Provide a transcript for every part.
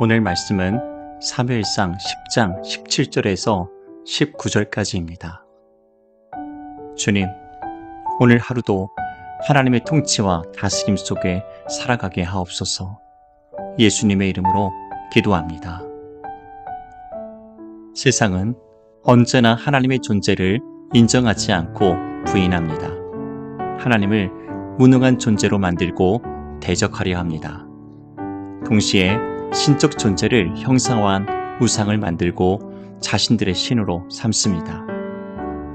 오늘 말씀은 사무엘상 10장 17절에서 19절까지입니다. 주님, 오늘 하루도 하나님의 통치와 다스림 속에 살아가게 하옵소서. 예수님의 이름으로 기도합니다. 세상은 언제나 하나님의 존재를 인정하지 않고 부인합니다. 하나님을 무능한 존재로 만들고 대적하려 합니다. 동시에 신적 존재를 형상화한 우상을 만들고 자신들의 신으로 삼습니다.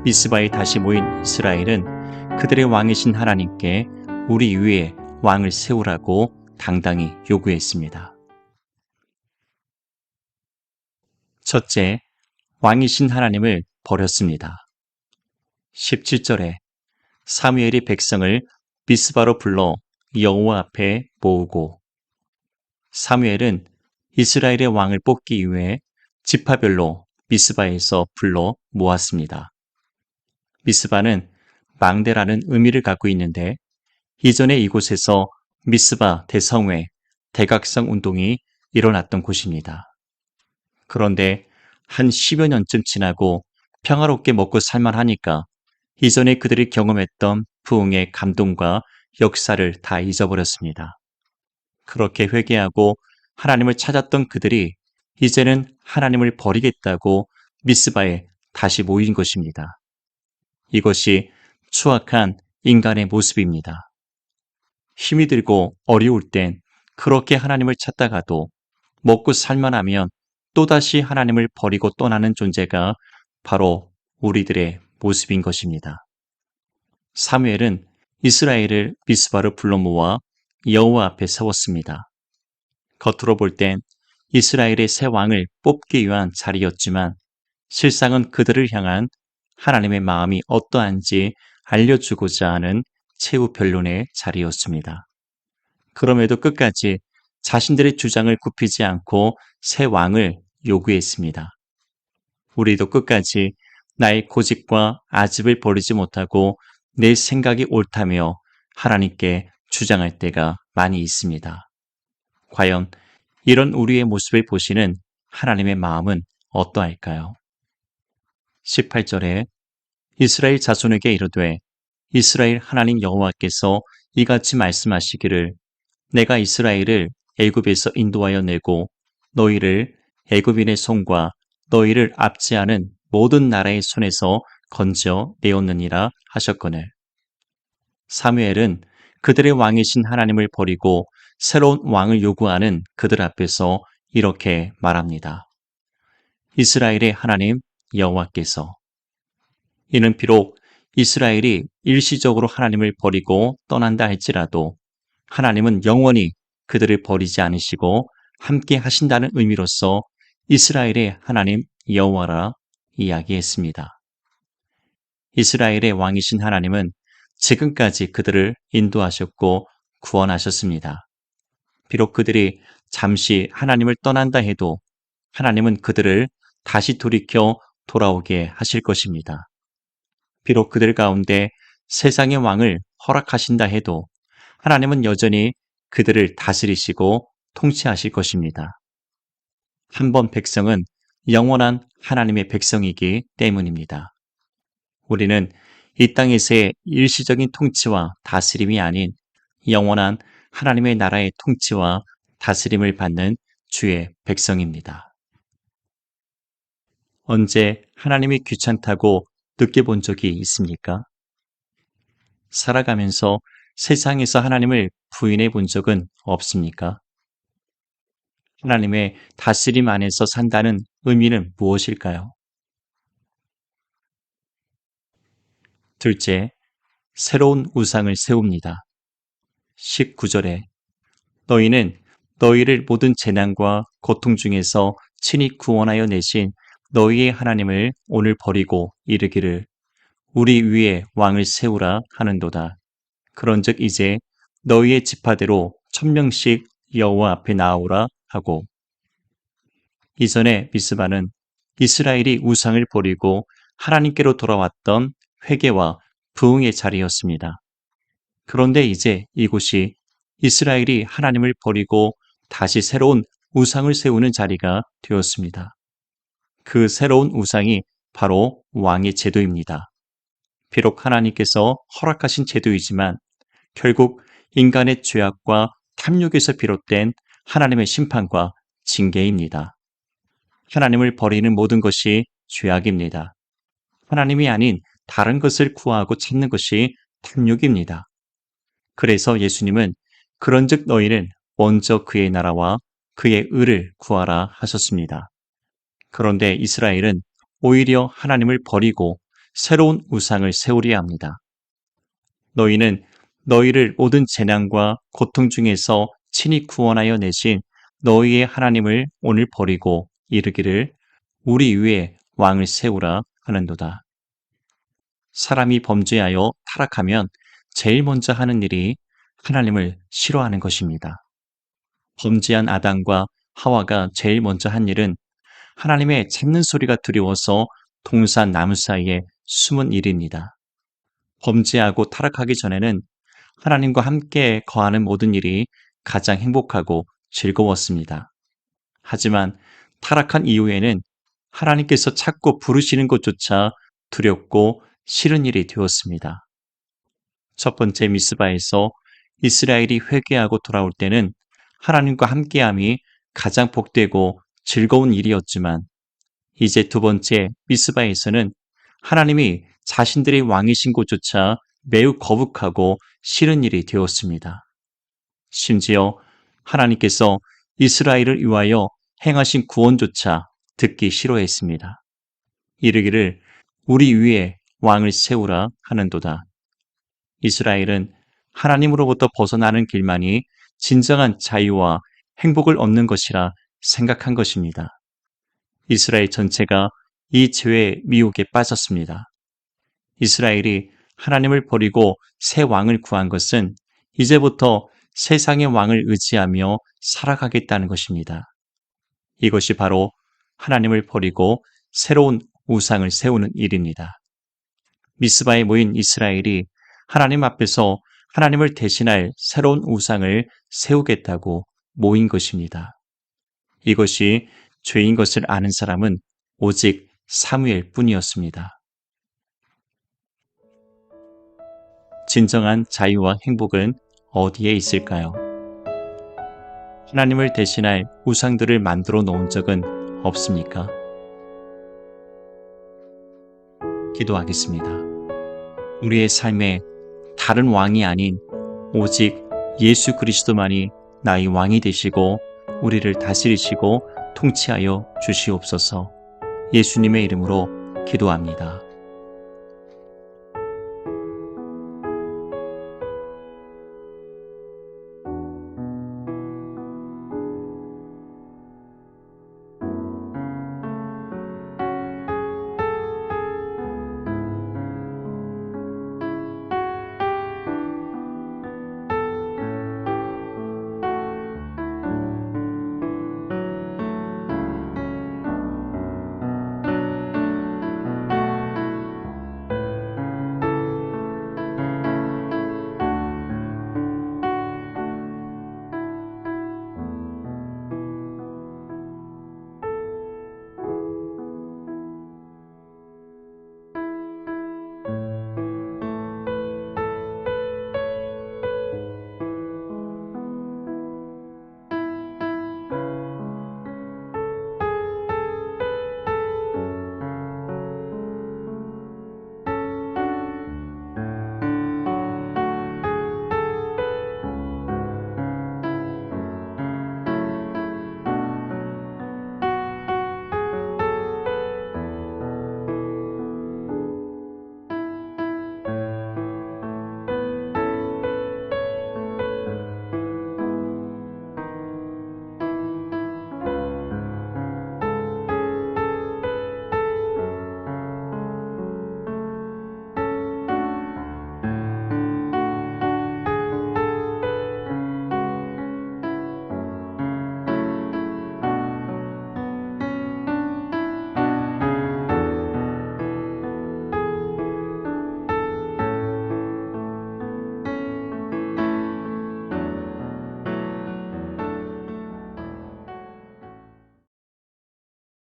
미스바에 다시 모인 이스라엘은 그들의 왕이신 하나님께 우리 위에 왕을 세우라고 당당히 요구했습니다. 첫째, 왕이신 하나님을 버렸습니다. 17절에 사무엘이 백성을 미스바로 불러 여호와 앞에 모으고 사무엘은 이스라엘의 왕을 뽑기 위해 지파별로 미스바에서 불러 모았습니다. 미스바는 망대라는 의미를 갖고 있는데 이전에 이곳에서 미스바 대성회 대각성 운동이 일어났던 곳입니다. 그런데 한 10여 년쯤 지나고 평화롭게 먹고 살만하니까 이전에 그들이 경험했던 부흥의 감동과 역사를 다 잊어버렸습니다. 그렇게 회개하고 하나님을 찾았던 그들이 이제는 하나님을 버리겠다고 미스바에 다시 모인 것입니다. 이것이 추악한 인간의 모습입니다. 힘이 들고 어려울 땐 그렇게 하나님을 찾다가도 먹고 살만하면 또다시 하나님을 버리고 떠나는 존재가 바로 우리들의 모습인 것입니다. 사무엘은 이스라엘을 미스바로 불러 모아 여호와 앞에 세웠습니다. 겉으로 볼 땐 이스라엘의 새 왕을 뽑기 위한 자리였지만 실상은 그들을 향한 하나님의 마음이 어떠한지 알려주고자 하는 최후 변론의 자리였습니다. 그럼에도 끝까지 자신들의 주장을 굽히지 않고 새 왕을 요구했습니다. 우리도 끝까지 나의 고집과 아집을 버리지 못하고 내 생각이 옳다며 하나님께 주장할 때가 많이 있습니다. 과연 이런 우리의 모습을 보시는 하나님의 마음은 어떠할까요? 18절에 이스라엘 자손에게 이르되 이스라엘 하나님 여호와께서 이같이 말씀하시기를 내가 이스라엘을 애굽에서 인도하여 내고 너희를 애굽인의 손과 너희를 압제하는 모든 나라의 손에서 건져 내었느니라 하셨거늘. 사무엘은 그들의 왕이신 하나님을 버리고 새로운 왕을 요구하는 그들 앞에서 이렇게 말합니다. 이스라엘의 하나님 여호와께서 이는 비록 이스라엘이 일시적으로 하나님을 버리고 떠난다 할지라도 하나님은 영원히 그들을 버리지 않으시고 함께 하신다는 의미로서 이스라엘의 하나님 여호와라 이야기했습니다. 이스라엘의 왕이신 하나님은 지금까지 그들을 인도하셨고 구원하셨습니다. 비록 그들이 잠시 하나님을 떠난다 해도 하나님은 그들을 다시 돌이켜 돌아오게 하실 것입니다. 비록 그들 가운데 세상의 왕을 허락하신다 해도 하나님은 여전히 그들을 다스리시고 통치하실 것입니다. 한 번 백성은 영원한 하나님의 백성이기 때문입니다. 우리는 이 땅에서의 일시적인 통치와 다스림이 아닌 영원한 하나님의 나라의 통치와 다스림을 받는 주의 백성입니다. 언제 하나님이 귀찮다고 느껴본 적이 있습니까? 살아가면서 세상에서 하나님을 부인해 본 적은 없습니까? 하나님의 다스림 안에서 산다는 의미는 무엇일까요? 둘째, 새로운 우상을 세웁니다. 19절에 너희는 너희를 모든 재난과 고통 중에서 친히 구원하여 내신 너희의 하나님을 오늘 버리고 이르기를 우리 위에 왕을 세우라 하는도다. 그런즉 이제 너희의 지파대로 천명씩 여호와 앞에 나오라 하고 이전에 미스바는 이스라엘이 우상을 버리고 하나님께로 돌아왔던 회개와 부흥의 자리였습니다. 그런데 이제 이곳이 이스라엘이 하나님을 버리고 다시 새로운 우상을 세우는 자리가 되었습니다. 그 새로운 우상이 바로 왕의 제도입니다. 비록 하나님께서 허락하신 제도이지만 결국 인간의 죄악과 탐욕에서 비롯된 하나님의 심판과 징계입니다. 하나님을 버리는 모든 것이 죄악입니다. 하나님이 아닌 다른 것을 구하고 찾는 것이 탐욕입니다. 그래서 예수님은 그런즉 너희는 먼저 그의 나라와 그의 의를 구하라 하셨습니다. 그런데 이스라엘은 오히려 하나님을 버리고 새로운 우상을 세우려 합니다. 너희는 너희를 모든 재난과 고통 중에서 친히 구원하여 내신 너희의 하나님을 오늘 버리고 이르기를 우리 위에 왕을 세우라 하는도다. 사람이 범죄하여 타락하면 제일 먼저 하는 일이 하나님을 싫어하는 것입니다. 범죄한 아담과 하와가 제일 먼저 한 일은 하나님의 짖는 소리가 두려워서 동산 나무 사이에 숨은 일입니다. 범죄하고 타락하기 전에는 하나님과 함께 거하는 모든 일이 가장 행복하고 즐거웠습니다. 하지만 타락한 이후에는 하나님께서 찾고 부르시는 것조차 두렵고 싫은 일이 되었습니다. 첫 번째 미스바에서 이스라엘이 회개하고 돌아올 때는 하나님과 함께함이 가장 복되고 즐거운 일이었지만 이제 두 번째 미스바에서는 하나님이 자신들의 왕이신 곳조차 매우 거북하고 싫은 일이 되었습니다. 심지어 하나님께서 이스라엘을 위하여 행하신 구원조차 듣기 싫어했습니다. 이르기를 우리 위에 왕을 세우라 하는도다. 이스라엘은 하나님으로부터 벗어나는 길만이 진정한 자유와 행복을 얻는 것이라 생각한 것입니다. 이스라엘 전체가 이 죄의 미혹에 빠졌습니다. 이스라엘이 하나님을 버리고 새 왕을 구한 것은 이제부터 세상의 왕을 의지하며 살아가겠다는 것입니다. 이것이 바로 하나님을 버리고 새로운 우상을 세우는 일입니다. 미스바에 모인 이스라엘이 하나님 앞에서 하나님을 대신할 새로운 우상을 세우겠다고 모인 것입니다. 이것이 죄인 것을 아는 사람은 오직 사무엘 뿐이었습니다. 진정한 자유와 행복은 어디에 있을까요? 하나님을 대신할 우상들을 만들어 놓은 적은 없습니까? 기도하겠습니다. 우리의 삶에 다른 왕이 아닌 오직 예수 그리스도만이 나의 왕이 되시고 우리를 다스리시고 통치하여 주시옵소서 예수님의 이름으로 기도합니다.